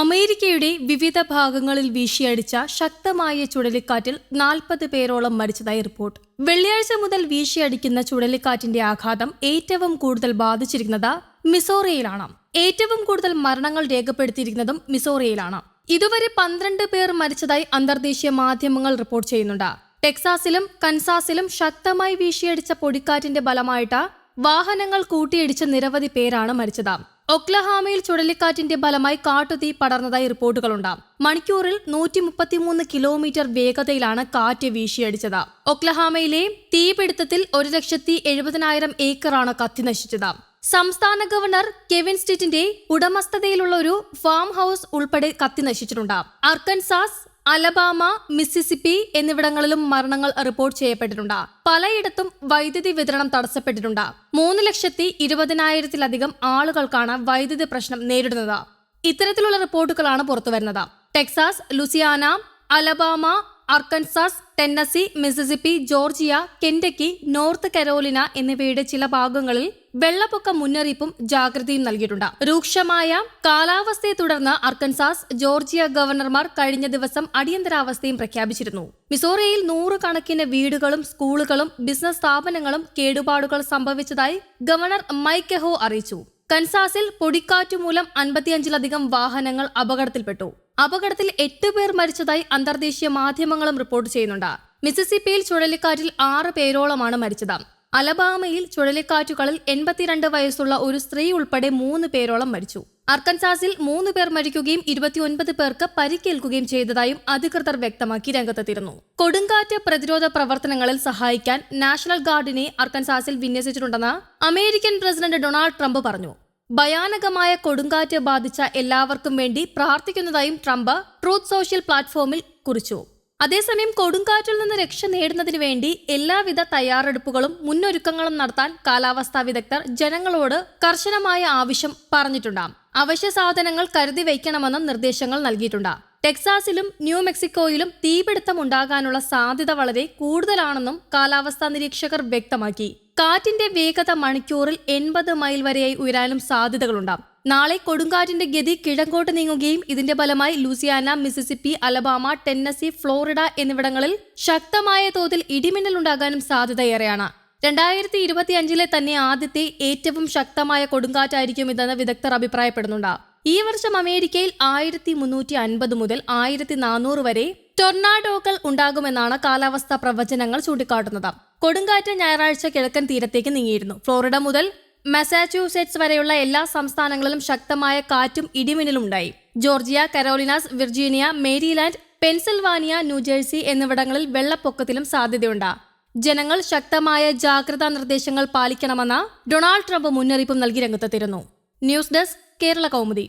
അമേരിക്കയുടെ വിവിധ ഭാഗങ്ങളിൽ വീശിയടിച്ച ശക്തമായ ചുഴലിക്കാറ്റിൽ നാൽപ്പത് പേരോളം മരിച്ചതായി റിപ്പോർട്ട്. വെള്ളിയാഴ്ച മുതൽ വീശിയടിക്കുന്ന ചുഴലിക്കാറ്റിന്റെ ആഘാതം ഏറ്റവും കൂടുതൽ ബാധിച്ചിരിക്കുന്നത് മിസോറയിലാണ് ഏറ്റവും കൂടുതൽ മരണങ്ങൾ രേഖപ്പെടുത്തിയിരിക്കുന്നതും മിസോറയിലാണ് ഇതുവരെ പന്ത്രണ്ട് പേർ മരിച്ചതായി അന്തർദേശീയ മാധ്യമങ്ങൾ റിപ്പോർട്ട് ചെയ്യുന്നുണ്ട്. ടെക്സാസിലും കൻസാസിലും ശക്തമായി വീശിയടിച്ച പൊടിക്കാറ്റിന്റെ ഫലമായിട്ട് വാഹനങ്ങൾ കൂട്ടിയിടിച്ച നിരവധി പേരാണ് മരിച്ചത്. ഒക്ലഹാമയിൽ ചുഴലിക്കാറ്റിന്റെ ഫലമായി കാട്ടുതീ പടർന്നതായി റിപ്പോർട്ടുകളുണ്ട്. മണിക്കൂറിൽ നൂറ്റി മുപ്പത്തിമൂന്ന് കിലോമീറ്റർ വേഗതയിലാണ് കാറ്റ് വീശിയടിച്ചത്. ഒക്ലഹാമയിലെ തീപിടുത്തത്തിൽ ഒരു ലക്ഷത്തി എഴുപതിനായിരം ഏക്കറാണ് കത്തിനശിച്ചത് സംസ്ഥാന ഗവർണർ കെവിൻ സ്റ്റിറ്റിന്റെ ഉടമസ്ഥതയിലുള്ള ഒരു ഫാം ഹൗസ് ഉൾപ്പെടെ കത്തിനശിച്ചിട്ടുണ്ട് അർക്കൻസാസ് അലബാമ മിസിസിപ്പി എന്നിവിടങ്ങളിലും മരണങ്ങൾ റിപ്പോർട്ട് ചെയ്യപ്പെട്ടിട്ടുണ്ട്. പലയിടത്തും വൈദ്യുതി വിതരണം തടസ്സപ്പെട്ടിട്ടുണ്ട്. മൂന്ന് ലക്ഷത്തി ഇരുപതിനായിരത്തിലധികം ആളുകൾക്കാണ് വൈദ്യുതി പ്രശ്നം നേരിടുന്നത്. ഇത്തരത്തിലുള്ള റിപ്പോർട്ടുകളാണ് പുറത്തുവരുന്നത്. Texas Louisiana Alabama Arkansas Tennessee Mississippi Georgia Kentucky North Carolina എന്നിവയുടെ ചില ഭാഗങ്ങളിൽ വെള്ളപ്പൊക്ക മുന്നറിയിപ്പും ജാഗ്രതയും നൽകിയിട്ടുണ്ട്. രൂക്ഷമായ കാലാവസ്ഥയെ തുടർന്ന് അർക്കൻസാസ് ജോർജിയ ഗവർണർമാർ കഴിഞ്ഞ ദിവസം അടിയന്തരാവസ്ഥയും പ്രഖ്യാപിച്ചിരുന്നു. മിസോറിയയിൽ നൂറുകണക്കിന് വീടുകളും സ്കൂളുകളും ബിസിനസ് സ്ഥാപനങ്ങളും കേടുപാടുകൾ സംഭവിച്ചതായി ഗവർണർ മൈക്കെഹോ അറിയിച്ചു. കൻസാസിൽ പൊടിക്കാറ്റു മൂലം അൻപത്തിയഞ്ചിലധികം വാഹനങ്ങൾ അപകടത്തിൽപ്പെട്ടു. അപകടത്തിൽ എട്ട് പേർ മരിച്ചതായി അന്തർദേശീയ മാധ്യമങ്ങളും റിപ്പോർട്ട് ചെയ്യുന്നുണ്ട്. മിസിസിപ്പിയിൽ ചുഴലിക്കാറ്റിൽ ആറ് പേരോളമാണ് മരിച്ചത്. അലബാമയിൽ ചുഴലിക്കാറ്റുകളിൽ എൺപത്തിരണ്ട് വയസ്സുള്ള ഒരു സ്ത്രീ ഉൾപ്പെടെ മൂന്ന് പേരോളം മരിച്ചു. അർക്കൻസാസിൽ മൂന്ന് പേർ മരിക്കുകയും ഇരുപത്തിയൊൻപത് പേർക്ക് പരിക്കേൽക്കുകയും ചെയ്തതായും അധികൃതർ വ്യക്തമാക്കി രംഗത്തെത്തിയിരുന്നു. കൊടുങ്കാറ്റ് പ്രതിരോധ പ്രവർത്തനങ്ങളിൽ സഹായിക്കാൻ നാഷണൽ ഗാർഡിനെ അർക്കൻസാസിൽ വിന്യസിച്ചിട്ടുണ്ടെന്ന് അമേരിക്കൻ പ്രസിഡന്റ് ഡൊണാൾഡ് ട്രംപ് പറഞ്ഞു. ഭയാനകമായ കൊടുങ്കാറ്റ് ബാധിച്ച എല്ലാവർക്കും വേണ്ടി പ്രാർത്ഥിക്കുന്നതായും ട്രംപ് ട്രൂത്ത് സോഷ്യൽ പ്ലാറ്റ്ഫോമിൽ കുറിച്ചു. അതേസമയം കൊടുങ്കാറ്റിൽ നിന്ന് രക്ഷ നേടുന്നതിന് വേണ്ടി എല്ലാവിധ തയ്യാറെടുപ്പുകളും മുന്നൊരുക്കങ്ങളും നടത്താൻ കാലാവസ്ഥാ വിദഗ്ധർ ജനങ്ങളോട് കർശനമായ ആവശ്യം പറഞ്ഞിട്ടുണ്ട്. അവശ്യ സാധനങ്ങൾ കരുതി വയ്ക്കണമെന്ന നിർദ്ദേശങ്ങൾ നൽകിയിട്ടുണ്ട്. ടെക്സാസിലും ന്യൂ മെക്സിക്കോയിലും തീപിടുത്തം ഉണ്ടാകാനുള്ള സാധ്യത വളരെ കൂടുതലാണെന്നും കാലാവസ്ഥാ നിരീക്ഷകർ വ്യക്തമാക്കി. കാറ്റിന്റെ വേഗത മണിക്കൂറിൽ എൺപത് മൈൽ വരെയായി ഉയരാനും സാധ്യതകളുണ്ടാകും. നാളെ കൊടുങ്കാറ്റിന്റെ ഗതി കിഴക്കോട്ട് നീങ്ങുകയും ഇതിന്റെ ഫലമായി Louisiana Mississippi Alabama Tennessee Florida എന്നിവിടങ്ങളിൽ ശക്തമായ തോതിൽ ഇടിമിന്നൽ ഉണ്ടാകാനും സാധ്യതയേറെയാണ്. രണ്ടായിരത്തി ഇരുപത്തിയഞ്ചിലെ തന്നെ ആദ്യത്തെ ഏറ്റവും ശക്തമായ കൊടുങ്കാറ്റായിരിക്കും ഇതെന്ന് വിദഗ്ധർ അഭിപ്രായപ്പെടുന്നുണ്ട്. ഈ വർഷം അമേരിക്കയിൽ ആയിരത്തി മുന്നൂറ്റി അൻപത് മുതൽ ആയിരത്തി നാനൂറ് വരെ ടൊർണാഡോകൾ ഉണ്ടാകുമെന്നാണ് കാലാവസ്ഥാ പ്രവചനങ്ങൾ ചൂണ്ടിക്കാട്ടുന്നത്. കൊടുങ്കാറ്റ് ഞായറാഴ്ച കിഴക്കൻ തീരത്തേക്ക് നീങ്ങിയിരുന്നു. ഫ്ലോറിഡ മുതൽ മസാച്യൂസെറ്റ്സ് വരെയുള്ള എല്ലാ സംസ്ഥാനങ്ങളിലും ശക്തമായ കാറ്റും ഇടിമിന്നലും ഉണ്ടായി Georgia Carolinas Virginia Maryland Pennsylvania New Jersey എന്നിവിടങ്ങളിൽ വെള്ളപ്പൊക്കത്തിലും സാധ്യതയുണ്ട്. ജനങ്ങൾ ശക്തമായ ജാഗ്രതാ നിർദ്ദേശങ്ങൾ പാലിക്കണമെന്ന ഡൊണാൾഡ് ട്രംപ് മുന്നറിയിപ്പും നൽകി രംഗത്തെത്തിയിരുന്നു. News desk Kerala Kaumudi